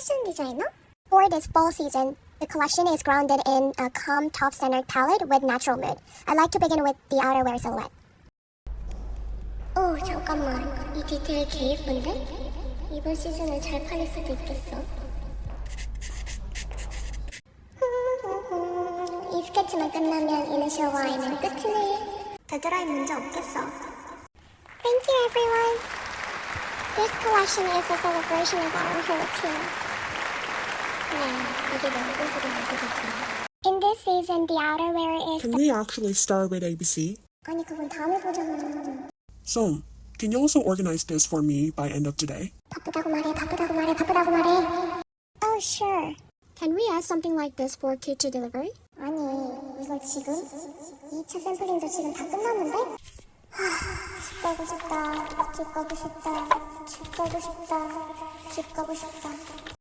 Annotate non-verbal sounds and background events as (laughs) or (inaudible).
fashion designer. For this fall season, the collection is grounded in a calm top-centered palette with natural mood. I'd like to begin with the outerwear silhouette. 오, 잠깐만. 이 디테일 개 예쁜데? 이번 시즌은 잘 팔릴 수도 있겠어. (laughs) 이 스케치만 끝나면 이니셜 Y는 끝이네. 데드라인 문제 없겠어. Thank you, everyone. This collection is a celebration of our whole In this season, the outerwear is. Can we actually start with ABC? 아니 그건 다음에 보자고. So, can you also organize this for me by end of today? 바쁘다고 말해, 바쁘다고 말해, 바쁘다고 말해. Oh, sure. Can we ask something like this for K2 delivery? 아니, 이걸 지금? 2차 샘플링도 지금 다 끝났는데? 하, 집 가고 싶다, 집 가고 싶다, 집 가고 싶다, 집 가고 싶다.